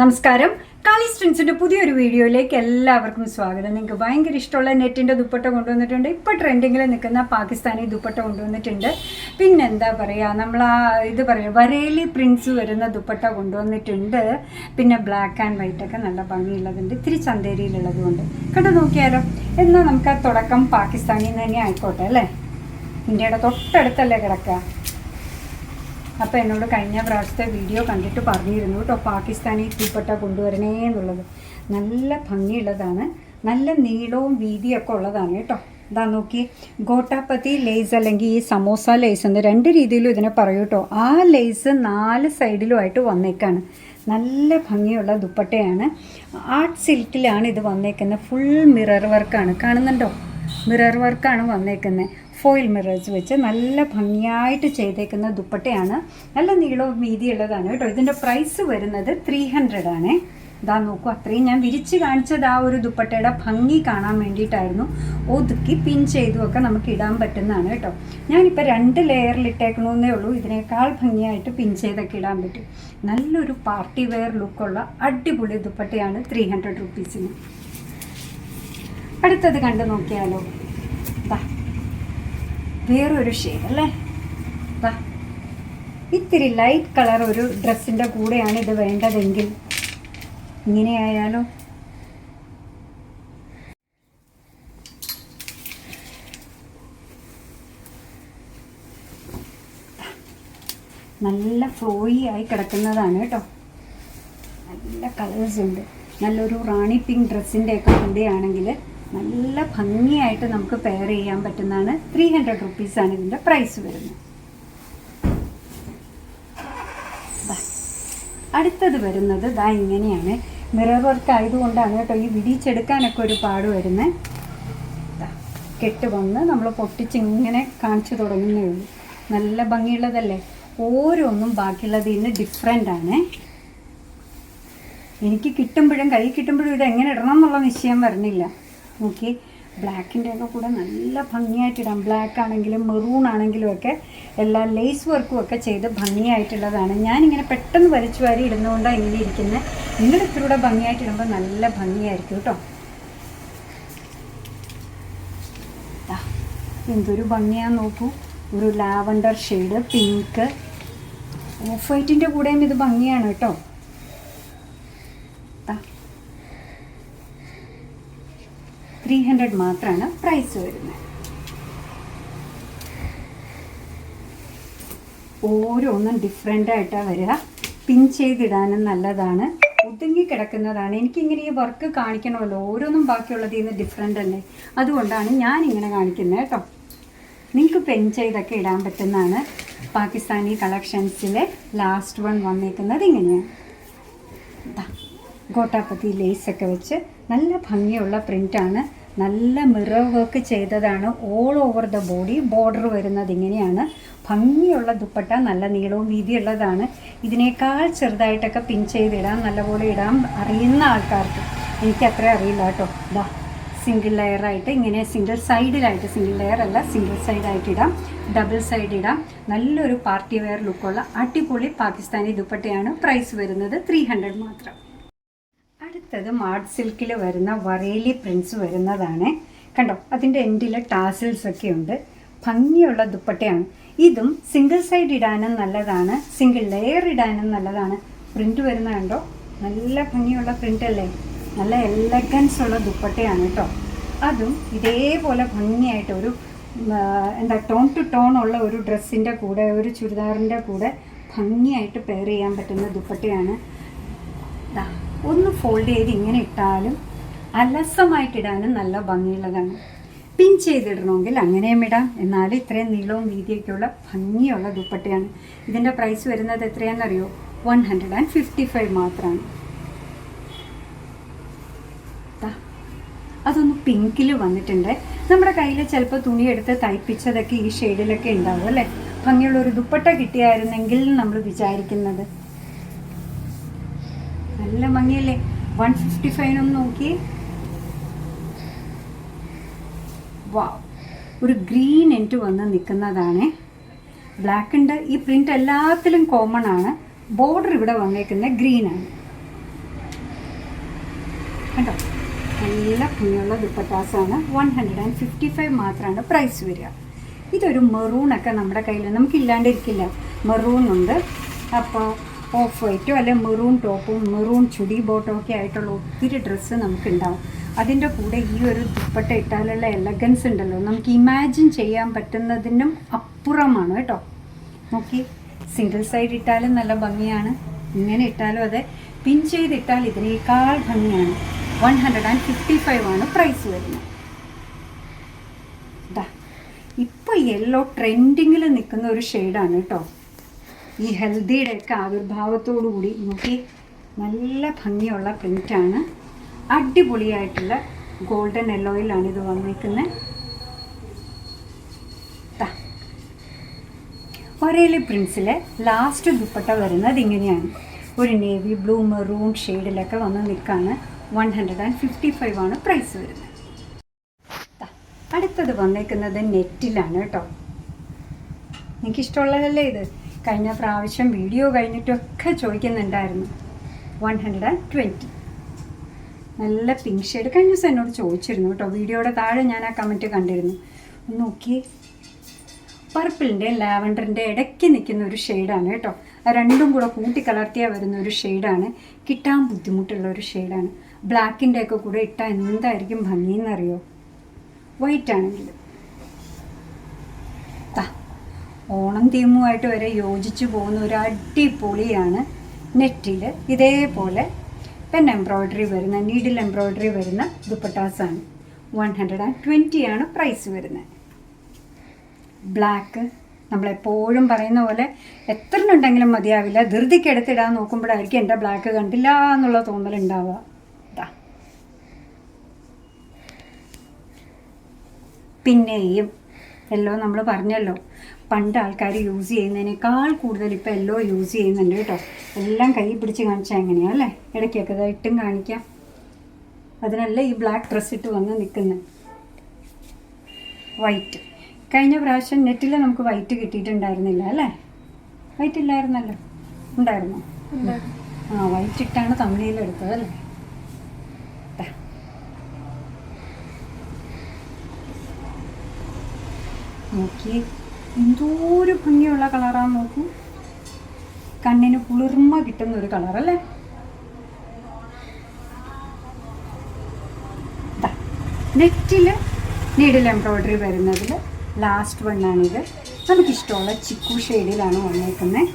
നമസ്കാരം. കാളി സ്ട്രിങ്സിന്റെ പുതിയൊരു വീഡിയോയിലേക്ക് എല്ലാവർക്കും സ്വാഗതം. നിങ്ങൾക്ക് ഭയങ്കര ഇഷ്ടമുള്ള നെറ്റിന്റെ ദുപ്പട്ട കൊണ്ടുവന്നിട്ടുണ്ട്. ഇപ്പൊ ട്രെൻഡിങ്ങിൽ നിൽക്കുന്ന പാകിസ്ഥാനി ദുപ്പട്ട കൊണ്ടുവന്നിട്ടുണ്ട്. പിന്നെന്താ പറയാ നമ്മൾ ആ ഇത് പറയാ വരേലി പ്രിൻസ് വരുന്ന ദുപ്പട്ട കൊണ്ടുവന്നിട്ടുണ്ട്. പിന്നെ ബ്ലാക്ക് ആൻഡ് വൈറ്റ് ഒക്കെ നല്ല ഭംഗിയുള്ളതുണ്ട് ഇത്തിരി ചന്തേരിയിലുള്ളത് കൊണ്ട് കണ്ടു നോക്കിയാലോ? എന്നാൽ നമുക്ക് ആ തുടക്കം പാകിസ്ഥാനിൽ നിന്ന് തന്നെ ആയിക്കോട്ടെ അല്ലേ? ഇന്ത്യയുടെ തൊട്ടടുത്തല്ലേ കിടക്കുക? അപ്പോൾ എന്നോട് കഴിഞ്ഞ പ്രാവശ്യത്തെ വീഡിയോ കണ്ടിട്ട് പറഞ്ഞിരുന്നു കേട്ടോ പാകിസ്ഥാനി തീപ്പെട്ട കൊണ്ടുവരണേ എന്നുള്ളത്. നല്ല ഭംഗിയുള്ളതാണ്. നല്ല നീളവും വീതിയൊക്കെ ഉള്ളതാണ് കേട്ടോ. ഇതാ നോക്കി. ഗോട്ടാപ്പത്തി ലേസ് അല്ലെങ്കിൽ ഈ സമോസ ലേസ് എന്ന് രണ്ട് രീതിയിലും ഇതിനെ പറയൂ കേട്ടോ. ആ ലേസ് നാല് സൈഡിലുമായിട്ട് വന്നേക്കാണ്. നല്ല ഭംഗിയുള്ള ദുപ്പട്ടയാണ്. ആർട്ട് സിൽക്കിലാണ് ഇത് വന്നേക്കുന്നത്. ഫുൾ മിറർ വർക്കാണ് കാണുന്നുണ്ടോ? മിറർ വർക്കാണ് വന്നേക്കുന്നത്. ഫോയിൽ മിറേഴ്സ് വെച്ച് നല്ല ഭംഗിയായിട്ട് ചെയ്തേക്കുന്ന ദുപ്പട്ടയാണ്. നല്ല നീളവും വീതിയുള്ളതാണ് കേട്ടോ. ഇതിന്റെ പ്രൈസ് വരുന്നത് ത്രീ ഹൺഡ്രഡ് ആണ്. ഇതാ നോക്കൂ അത്രയും ഞാൻ വിരിച്ച് കാണിച്ചത് ആ ഒരു ദുപ്പട്ടയുടെ ഭംഗി കാണാൻ വേണ്ടിയിട്ടായിരുന്നു. ഒതുക്കി പിൻ ചെയ്തുമൊക്കെ നമുക്ക് ഇടാൻ പറ്റുന്നതാണ് കേട്ടോ. ഞാനിപ്പോൾ രണ്ട് ലെയറിൽ ഇട്ടേക്കണമെന്നേ ഉള്ളൂ. ഇതിനേക്കാൾ ഭംഗിയായിട്ട് പിൻ ചെയ്തൊക്കെ ഇടാൻ പറ്റും. നല്ലൊരു പാർട്ടി വെയർ ലുക്കുള്ള അടിപൊളി ദുപ്പട്ടയാണ് ത്രീ ഹൺഡ്രഡ് റുപ്പീസിന് അടുത്തത് കണ്ടു നോക്കിയാലോ? വേറൊരു ഷെയ്ഡ് അല്ലേ? ഇത്തിരി ലൈറ്റ് കളർ ഒരു ഡ്രസ്സിന്റെ കൂടെയാണ് ഇത് വേണ്ടതെങ്കിൽ. ഇങ്ങനെയായാലോ? നല്ല ഫ്ലോയി ആയി കിടക്കുന്നതാണ് കേട്ടോ. നല്ല കളേഴ്സ് ഉണ്ട്. നല്ലൊരു റാണി പിങ്ക് ഡ്രസ്സിന്റെയൊക്കെ കൂടെയാണെങ്കിൽ നല്ല ഭംഗിയായിട്ട് നമുക്ക് പെയർ ചെയ്യാൻ പറ്റുന്നതാണ് ത്രീ ഹൺഡ്രഡ് റുപ്പീസാണ് ഇതിന്റെ പ്രൈസ് വരുന്നത്. അടുത്തത് വരുന്നത് ദാ ഇങ്ങനെയാണ്. മിറർ വർക്ക് ആയതുകൊണ്ടാണ് കേട്ടോ ഈ വിടിച്ചെടുക്കാനൊക്കെ ഒരു പാട് വരുന്നത് കെട്ട് വന്ന് നമ്മൾ പൊട്ടിച്ച് ഇങ്ങനെ കാണിച്ചു തുടങ്ങുന്നേ ഉള്ളൂ. നല്ല ഭംഗിയുള്ളതല്ലേ? ഓരോന്നും ബാക്കിയുള്ളതിൽ നിന്ന് ഡിഫറെന്റ് എനിക്ക് കിട്ടുമ്പോഴും കൈ കിട്ടുമ്പോഴും ഇത് എങ്ങനെ ഇടണം എന്നുള്ള നിശ്ചയം വരണില്ല നോക്കി. ബ്ലാക്കിന്റെ ഒക്കെ കൂടെ നല്ല ഭംഗിയായിട്ടിടാം. ബ്ലാക്ക് ആണെങ്കിലും മെറൂൺ ആണെങ്കിലും ഒക്കെ എല്ലാ ലേസ് വർക്കും ഒക്കെ ചെയ്ത് ഭംഗിയായിട്ടുള്ളതാണ്. ഞാനിങ്ങനെ പെട്ടെന്ന് വലിച്ചു വാരി ഇടുന്നതുകൊണ്ടാണ് ഇങ്ങനെ ഇരിക്കുന്നത് നിങ്ങൾ ഇത്തിലൂടെ ഭംഗിയായിട്ടിടുമ്പോൾ നല്ല ഭംഗിയായിരിക്കും കേട്ടോ. എന്തൊരു ഭംഗിയാന്ന് നോക്കൂ. ഒരു ലാവണ്ടർ ഷെയ്ഡ് പിങ്ക്. ഓഫ് വൈറ്റിന്റെ കൂടെയും ഇത് ഭംഗിയാണ് കേട്ടോ. ത്രീ ഹൺഡ്രഡ് മാത്രമാണ് പ്രൈസ് വരുന്നത്. ഓരോന്നും ഡിഫറെന്റ് ആയിട്ടാണ് വരിക. പിൻ ചെയ്തിടാനും നല്ലതാണ്. ഒതുങ്ങി കിടക്കുന്നതാണ് എനിക്കിങ്ങനെ ഈ വർക്ക് കാണിക്കണമല്ലോ. ഓരോന്നും ബാക്കിയുള്ളതിൽ നിന്ന് ഡിഫറെന്റ് അല്ലേ? അതുകൊണ്ടാണ് ഞാൻ ഇങ്ങനെ കാണിക്കുന്നത് കേട്ടോ. നിങ്ങൾക്ക് പെൻ ചെയ്തൊക്കെ ഇടാൻ പറ്റുന്നതാണ്. പാകിസ്ഥാനി കളക്ഷൻസിലെ ലാസ്റ്റ് വൺ വന്നേക്കുന്നത് ഇങ്ങനെയാണ്. ഗോട്ടാപ്പത്തി ലേസൊക്കെ വെച്ച് നല്ല ഭംഗിയുള്ള പ്രിന്റാണ് നല്ല മിറർ വർക്ക് ചെയ്തതാണ് all over the body border വരുന്നത് ഇങ്ങനെയാണ്. ഭംഗിയുള്ള ദുപ്പട്ട നല്ല നീളവും വീതിയുള്ളതാണ്. ഇതിനേക്കാൾ ചെറുതായിട്ടൊക്കെ പിൻ ചെയ്തിടാം. നല്ലപോലെ ഇടാൻ അറിയുന്ന ആൾക്കാർക്ക് എനിക്ക് അത്ര അറിയില്ല കേട്ടോ. ഇതാ സിംഗിൾ ലെയറായിട്ട് ഇങ്ങനെ സിംഗിൾ സൈഡിലായിട്ട് സിംഗിൾ ലെയർ അല്ല സിംഗിൾ സൈഡായിട്ട് ഇടാം. ഡബിൾ സൈഡ് ഇടാം. നല്ലൊരു പാർട്ടി വെയർ ലുക്കുള്ള അടിപൊളി പാകിസ്ഥാനി ദുപ്പട്ടയാണ്. പ്രൈസ് വരുന്നത് ത്രീ ഹൺഡ്രഡ് മാത്രം. അടുത്തത് മാഡ് സിൽക്കിൽ വരുന്ന വറേലി പ്രിൻസ് വരുന്നതാണ്. കണ്ടോ? അതിന്റെ എൻഡിൽ ടാസിൽസ് ഒക്കെ ഉണ്ട്. ഭംഗിയുള്ള ദുപ്പട്ടയാണ്. ഇതും സിംഗിൾ സൈഡ് ഇടാനും നല്ലതാണ്. സിംഗിൾ ലെയർ ഇടാനും നല്ലതാണ്. പ്രിന്റ് വരുന്ന കണ്ടോ? നല്ല ഭംഗിയുള്ള പ്രിന്റ് അല്ലേ? നല്ല എലഗൻസ് ഉള്ള ദുപ്പട്ടയാണ് കേട്ടോ. അതും ഇതേപോലെ ഭംഗിയായിട്ട് ഒരു എന്താ ടോൺ ടു ടോൺ ഉള്ള ഒരു ഡ്രസ്സിന്റെ കൂടെ ഒരു ചുരിദാറിന്റെ കൂടെ ഭംഗിയായിട്ട് പെയർ ചെയ്യാൻ പറ്റുന്ന ദുപ്പട്ടയാണ്. ഒന്ന് ഫോൾഡ് ചെയ്ത് ഇങ്ങനെ ഇട്ടാലും അലസമായിട്ടിടാനും നല്ല ഭംഗിയുള്ളതാണ്. പിൻ ചെയ്തിടണമെങ്കിൽ അങ്ങനെയും ഇടാം. എന്നാലും ഇത്രയും നീളവും വീതിയൊക്കെയുള്ള ഭംഗിയുള്ള ദുപ്പട്ടയാണ്. ഇതിന്റെ പ്രൈസ് വരുന്നത് എത്രയാണെന്നറിയോ? One hundred and fifty five മാത്രമാണ് അതൊന്ന് പിങ്കിൽ വന്നിട്ടുണ്ട്. നമ്മുടെ കയ്യിൽ ചിലപ്പോൾ തുണിയെടുത്ത് തയ്പ്പിച്ചതൊക്കെ ഈ ഷെയ്ഡിലൊക്കെ ഉണ്ടാവും അല്ലേ? ഭംഗിയുള്ള ഒരു ദുപ്പട്ട കിട്ടിയായിരുന്നെങ്കിൽ നമ്മൾ വിചാരിക്കുന്നത്. നല്ല ഭംഗിയല്ലേ? വൺ ഫിഫ്റ്റി ഫൈവിനൊന്ന് നോക്കി വാ ഒരു ഗ്രീൻ എന്റ് വന്ന് നിൽക്കുന്നതാണ്. ബ്ലാക്ക് ഉണ്ട്. ഈ പ്രിന്റ് എല്ലാത്തിലും കോമൺ ആണ്. ബോർഡർ ഇവിടെ വന്നേക്കുന്നത് ഗ്രീൻ ആണ്. കണ്ടോ? നല്ല ഭംഗിയുള്ള ദുപ്പത്താസാണ് one hundred and fifty five മാത്രമാണ് പ്രൈസ് വരിക. ഇതൊരു മെറൂണൊക്കെ നമ്മുടെ കയ്യിൽ നമുക്ക് ഇല്ലാണ്ടിരിക്കില്ല മെറൂൺ ഉണ്ട്. അപ്പോൾ ഓഫ് വൈറ്റും അല്ലെ മെറൂൺ ടോപ്പും മെറൂൺ ചുടി ബോട്ടും ഒക്കെ ആയിട്ടുള്ള ഒത്തിരി ഡ്രസ്സ് നമുക്കുണ്ടാവും. അതിന്റെ കൂടെ ഈ ഒരു ദുപ്പട്ട ഇട്ടാലുള്ള എലഗൻസ് ഉണ്ടല്ലോ. നമുക്ക് ഇമാജിൻ ചെയ്യാൻ പറ്റുന്നതിനും അപ്പുറമാണ് കേട്ടോ. നോക്കി. സിംഗിൾ സൈഡ് ഇട്ടാലും നല്ല ഭംഗിയാണ്. ഇങ്ങനെ ഇട്ടാലും അതെ. പിൻ ചെയ്തിട്ടാൽ ഇതിനേക്കാൾ ഭംഗിയാണ്. One hundred and fifty five ആണ് പ്രൈസ് വരുന്നത്. ഇതാ ഇപ്പോൾ യെല്ലോ ട്രെൻഡിങ്ങിൽ നിൽക്കുന്ന ഒരു ഷെയ്ഡാണ് കേട്ടോ. ഈ ഹെൽത്തിയുടെ ഒക്കെ ആവിർഭാവത്തോടു കൂടി നോക്കി. നല്ല ഭംഗിയുള്ള പ്രിന്റാണ് അടിപൊളിയായിട്ടുള്ള ഗോൾഡൻ യെല്ലോയിലാണ് ഇത് വന്നിരിക്കുന്നത്. ഒരേലി പ്രിൻസിലെ ലാസ്റ്റ് ദുപ്പട്ട വരുന്നത് ഇങ്ങനെയാണ്. ഒരു നേവി ബ്ലൂ മെറൂൺ ഷെയ്ഡിലൊക്കെ വന്ന് നിൽക്കാണ്. One hundred and fifty five ആണ് പ്രൈസ് വരുന്നത്. അടുത്തത് വന്നേക്കുന്നത് നെറ്റിലാണ് കേട്ടോ. എനിക്കിഷ്ടമുള്ളതല്ലേ ഇത്? കഴിഞ്ഞ പ്രാവശ്യം വീഡിയോ കഴിഞ്ഞിട്ടൊക്കെ ചോദിക്കുന്നുണ്ടായിരുന്നു. വൺ ഹൺഡ്രഡ് ആൻഡ് ട്വന്റി നല്ല പിങ്ക് ഷെയ്ഡ് കഴിഞ്ഞ ദിവസം എന്നോട് ചോദിച്ചിരുന്നു കേട്ടോ. വീഡിയോയുടെ താഴെ ഞാൻ ആ കമന്റ് കണ്ടിരുന്നു. ഒന്ന് നോക്കി പർപ്പിളിന്റെ ലാവൻഡറിന്റെ ഇടയ്ക്ക് നിൽക്കുന്ന ഒരു ഷെയ്ഡാണ് കേട്ടോ. രണ്ടും കൂടെ കൂട്ടി കലർത്തിയാൽ വരുന്ന ഒരു ഷെയ്ഡാണ് കിട്ടാൻ ബുദ്ധിമുട്ടുള്ള ഒരു ഷെയ്ഡാണ് ബ്ലാക്കിന്റെ ഒക്കെ കൂടെ ഇട്ടാൽ എന്തായിരിക്കും ഭംഗിയെന്നറിയോ? വൈറ്റ് ആണെങ്കിൽ ദാ, ഓണം തീമുമായിട്ട് വരെ യോജിച്ച് പോകുന്ന ഒരു അടിപൊളിയാണ് നെറ്റിൽ ഇതേപോലെ പെൻ എംബ്രോയ്ഡറി വരുന്ന നീഡിൽ എംബ്രോയ്ഡറി വരുന്ന ദുപ്പട്ടാസാണ്. വൺ ഹൺഡ്രഡ് ആൻഡ് ട്വന്റി ആണ് പ്രൈസ് വരുന്നത്. ബ്ലാക്ക് നമ്മളെപ്പോഴും പറയുന്ന പോലെ എത്ര ഉണ്ടെങ്കിലും മതിയാവില്ല. ധൃതിക്ക് എടുത്തിടാൻ നോക്കുമ്പോഴായിരിക്കും എന്റെ ബ്ലാക്ക് കണ്ടില്ല എന്നുള്ള തോന്നലുണ്ടാവുക പിന്നെയും എല്ലോ നമ്മൾ പറഞ്ഞല്ലോ പണ്ട് ആൾക്കാർ യൂസ് ചെയ്യുന്നതിനേക്കാൾ കൂടുതൽ ഇപ്പോൾ എല്ലോ യൂസ് ചെയ്യുന്നുണ്ട് കേട്ടോ. എല്ലാം കൈ പിടിച്ച് കാണിച്ചാൽ എങ്ങനെയാണ് അല്ലേ? ഇടയ്ക്കൊക്കെ ഇട്ടും കാണിക്കാം. അതിനല്ല ഈ ബ്ലാക്ക് ഡ്രസ്സ് ഇട്ട് വന്ന് നിൽക്കുന്നത് വൈറ്റ് കഴിഞ്ഞ പ്രാവശ്യം നെറ്റിൽ നമുക്ക് വൈറ്റ് കിട്ടിയിട്ടുണ്ടായിരുന്നില്ല അല്ലേ? വൈറ്റ് ഇല്ലായിരുന്നല്ലോ. ഉണ്ടായിരുന്നു? ആ വൈറ്റ് ഇട്ടാണ് തമിഴിൽ എടുത്തത് അല്ലേ? ദാ. എന്തോരു ഭംഗിയുള്ള കളറാന്ന് നോക്കൂ. കണ്ണിന് കുളിർമ കിട്ടുന്ന ഒരു കളർ അല്ലേ? നെറ്റിൽ നീഡിൽ എംബ്രോയിഡറി വരുന്നതിൽ ലാസ്റ്റ് വണ്ണാണിത് നമുക്കിഷ്ടമുള്ള ചിക്കു ഷെയ്ഡിലാണ് വന്നേക്കുന്നത്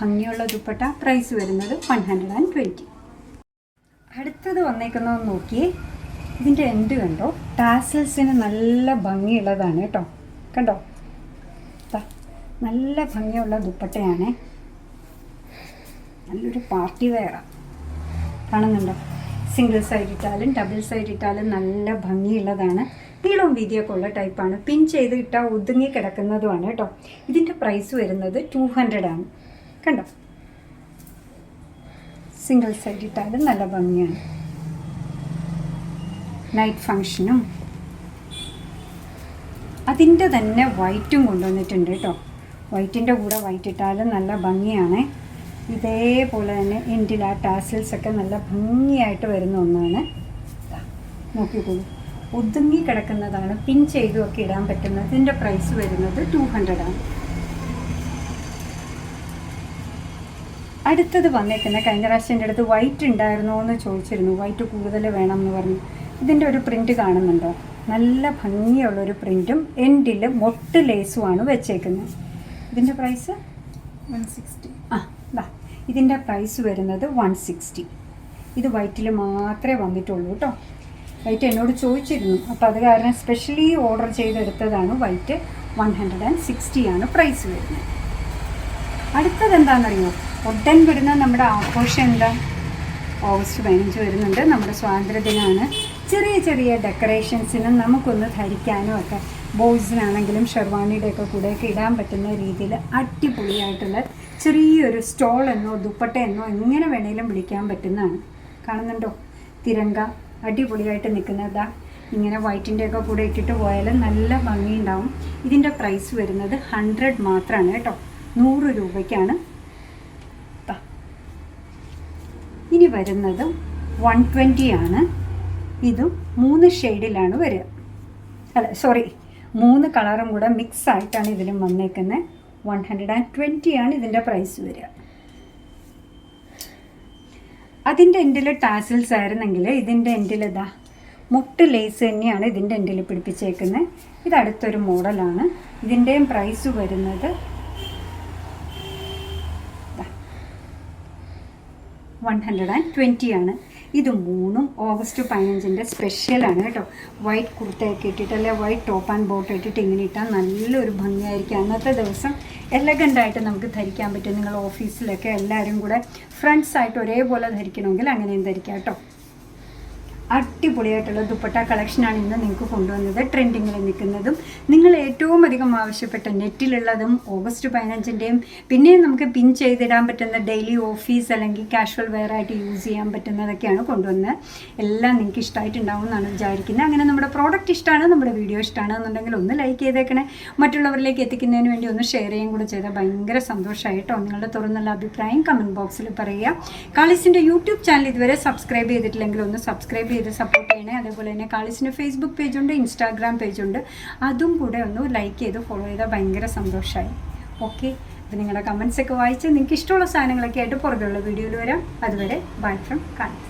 ഭംഗിയുള്ള ദുപ്പട്ട പ്രൈസ് വരുന്നത് വൺ ഹൺഡ്രഡ് ആൻഡ് ട്വന്റി അടുത്തത് വന്നേക്കുന്നത് നോക്കിയേ. ഇതിന്റെ എൻഡ് കണ്ടോ? ടാസൽസിന് നല്ല ഭംഗിയുള്ളതാണ് കേട്ടോ. കണ്ടോ? നല്ല ഭംഗിയുള്ള ദുപ്പട്ടയാണ്. നല്ലൊരു പാർട്ടി വെയറാണ് കാണുന്നുണ്ടോ. സിംഗിൾ സൈഡ് ഇട്ടാലും ഡബിൾ സൈഡ് ഇട്ടാലും നല്ല ഭംഗിയുള്ളതാണ്. നീളവും വീതിയൊക്കെ ഉള്ള ടൈപ്പാണ് പിൻ ചെയ്ത് ഇട്ടാൽ ഒതുങ്ങി കിടക്കുന്നതുമാണ് കേട്ടോ. ഇതിന്റെ പ്രൈസ് വരുന്നത് ടു ഹൺഡ്രഡ് ആണ്. കണ്ടോ? സിംഗിൾ സൈഡ് ഇട്ടാലും നല്ല ഭംഗിയാണ്. നൈറ്റ് ഫങ്ഷനും അതിന്റെ തന്നെ വൈറ്റും കൊണ്ടുവന്നിട്ടുണ്ട് കേട്ടോ. വൈറ്റിന്റെ കൂടെ വൈറ്റ് ഇട്ടാലും നല്ല ഭംഗിയാണ്. ഇതേപോലെ തന്നെ എൻഡിൽ ആ ടാസിൽസൊക്കെ നല്ല ഭംഗിയായിട്ട് വരുന്ന ഒന്നാണ്. നോക്കിക്കോളൂ ഒതുങ്ങി കിടക്കുന്നതാണ് പിൻ ചെയ്തും ഒക്കെ ഇടാൻ പറ്റുന്നത് ഇതിന്റെ പ്രൈസ് വരുന്നത് ടു ഹൺഡ്രഡ് ആണ്. അടുത്തത് വന്നേക്കുന്ന കഴിഞ്ഞ പ്രാവശ്യം എന്റെ അടുത്ത് വൈറ്റ് ഉണ്ടായിരുന്നോ എന്ന് ചോദിച്ചിരുന്നു. വൈറ്റ് കൂടുതൽ വേണം എന്ന് പറഞ്ഞു. ഇതിന്റെ ഒരു പ്രിന്റ് കാണുന്നുണ്ടോ? നല്ല ഭംഗിയുള്ളൊരു പ്രിന്റും എൻഡിൽ മൊട്ട് ലേസുമാണ് വെച്ചേക്കുന്നത്. ഇതിന്റെ പ്രൈസ് വൺ സിക്സ്റ്റി ആ ദാ ഇതിന്റെ പ്രൈസ് വരുന്നത് വൺ സിക്സ്റ്റി ഇത് വൈറ്റിൽ മാത്രമേ വന്നിട്ടുള്ളൂ കേട്ടോ വൈറ്റ് എന്നോട് ചോദിച്ചിരുന്നു. അപ്പോൾ അത് കാരണം സ്പെഷ്യലി ഓർഡർ ചെയ്തെടുത്തതാണ് white one hundred and sixty ആണ് പ്രൈസ് വരുന്നത്. അടുത്തത് എന്താണെന്നറിയോ? ഒട്ടൻ വരുന്ന നമ്മുടെ ആഘോഷം എന്താ? ഓഗസ്റ്റ് പതിനഞ്ച് വരുന്നുണ്ട്. നമ്മുടെ സ്വാതന്ത്ര്യദിനമാണ് ചെറിയ ചെറിയ ഡെക്കറേഷൻസിനും നമുക്കൊന്ന് ധരിക്കാനും ഒക്കെ ബോയ്സിനാണെങ്കിലും ഷെർവാണിയുടെ ഒക്കെ ഇടാൻ പറ്റുന്ന രീതിയിൽ അടിപൊളിയായിട്ടുള്ള ചെറിയൊരു സ്റ്റോൾ എന്നോ ദുപ്പട്ട എന്നോ എങ്ങനെ വേണേലും വിളിക്കാൻ പറ്റുന്നതാണ്. കാണുന്നുണ്ടോ? തിരങ്ക അടിപൊളിയായിട്ട് നിൽക്കുന്നതാ. ഇങ്ങനെ വൈറ്റിന്റെ ഒക്കെ കൂടെ ഇട്ടിട്ട് പോയാൽ നല്ല ഭംഗിയുണ്ടാവും. ഇതിന്റെ പ്രൈസ് വരുന്നത് ഹൺഡ്രഡ് മാത്രമാണ് കേട്ടോ. നൂറ് രൂപയ്ക്കാണ്. ഇനി വരുന്നത് വൺ ട്വന്റി ആണ് ഇതും മൂന്ന് ഷെയ്ഡിലാണ് വരിക. അല്ല സോറി മൂന്ന് കളറും കൂടെ മിക്സ് ആയിട്ടാണ് ഇതിലും വന്നേക്കുന്നത് വൺ ഹൺഡ്രഡ് ആൻഡ് ട്വന്റി ആണ് ഇതിന്റെ പ്രൈസ് വരിക. അതിന്റെ എൻഡിൽ ടാസിൽസ് ആയിരുന്നെങ്കിൽ ഇതിന്റെ എൻഡിൽ ഇതാ മുട്ട് ലേസ് തന്നെയാണ് ഇതിന്റെ എൻഡിൽ പിടിപ്പിച്ചേക്കുന്നത് ഇത് അടുത്തൊരു മോഡലാണ്. ഇതിന്റെയും പ്രൈസ് വരുന്നത് വൺ ഹൺഡ്രഡ് ആൻഡ് ട്വന്റി ആണ്. ഇത് മൂന്നും ഓഗസ്റ്റ് പതിനഞ്ചിന്റെ സ്പെഷ്യലാണ് കേട്ടോ. വൈറ്റ് കുർത്തയൊക്കെ ഇട്ടിട്ട് അല്ലെ വൈറ്റ് ടോപ്പ് ആൻഡ് ബോട്ട് ഇട്ടിട്ട് ഇങ്ങനെ ഇട്ടാൽ നല്ലൊരു ഭംഗിയായിരിക്കും. അന്നത്തെ ദിവസം എലഗന്റായിട്ട് നമുക്ക് ധരിക്കാൻ പറ്റും. നിങ്ങൾ ഓഫീസിലൊക്കെ എല്ലാവരും കൂടെ ഫ്രണ്ട്സായിട്ട് ഒരേപോലെ ധരിക്കണമെങ്കിൽ അങ്ങനെയും ധരിക്കാം കേട്ടോ. അടിപൊളിയായിട്ടുള്ള ദുപ്പട്ട കളക്ഷനാണ് ഇന്ന് നിങ്ങൾക്ക് കൊണ്ടുവന്നത്. ട്രെൻഡിങ്ങിൽ നിൽക്കുന്നതും നിങ്ങൾ ഏറ്റവും അധികം ആവശ്യപ്പെട്ട നെറ്റിലുള്ളതും ഓഗസ്റ്റ് പതിനഞ്ചിന്റെയും പിന്നെ നമുക്ക് പിൻ ചെയ്തിടാൻ പറ്റുന്ന ഡെയിലി ഓഫീസ് അല്ലെങ്കിൽ കാഷ്വൽ വെയർ ആയിട്ട് യൂസ് ചെയ്യാൻ പറ്റുന്നതൊക്കെയാണ് കൊണ്ടുവന്നത് എല്ലാം നിങ്ങൾക്ക് ഇഷ്ടമായിട്ടുണ്ടാവും എന്നാണ് വിചാരിക്കുന്നത്. അങ്ങനെ നമ്മുടെ പ്രോഡക്റ്റ് ഇഷ്ടമാണ് നമ്മുടെ വീഡിയോ ഇഷ്ടമാണ് എന്നുണ്ടെങ്കിൽ ഒന്ന് ലൈക്ക് ചെയ്തേക്കണേ. മറ്റുള്ളവരിലേക്ക് എത്തിക്കുന്നതിന് വേണ്ടി ഒന്ന് ഷെയർ ചെയ്യുകയും കൂടെ ചെയ്താൽ ഭയങ്കര സന്തോഷമായിട്ടോ? നിങ്ങളുടെ തുറന്നുള്ള അഭിപ്രായം കമന്റ് ബോക്സിൽ പറയുക. കാളിസിന്റെ യൂട്യൂബ് ചാനൽ ഇതുവരെ സബ്സ്ക്രൈബ് ചെയ്തിട്ടില്ലെങ്കിൽ ഒന്ന് സബ്സ്ക്രൈബ് ചെയ്ത് സപ്പോർട്ട് ചെയ്യണേ. അതേപോലെ തന്നെ കാളിസിന്റെ ഫേസ്ബുക്ക് പേജുണ്ട് ഇൻസ്റ്റാഗ്രാം പേജുണ്ട് അതും കൂടെ ഒന്ന് ലൈക്ക് ചെയ്ത് ഫോളോ ചെയ്താൽ ഭയങ്കര സന്തോഷമായി ഓക്കെ അപ്പം നിങ്ങളുടെ കമൻസ് ഒക്കെ വായിച്ച് നിങ്ങൾക്ക് ഇഷ്ടമുള്ള സാധനങ്ങളൊക്കെ ആയിട്ട് പുറകെയുള്ള വീഡിയോയിൽ വരാം. അതുവരെ ബൈ ഫ്രം കാളിസ്.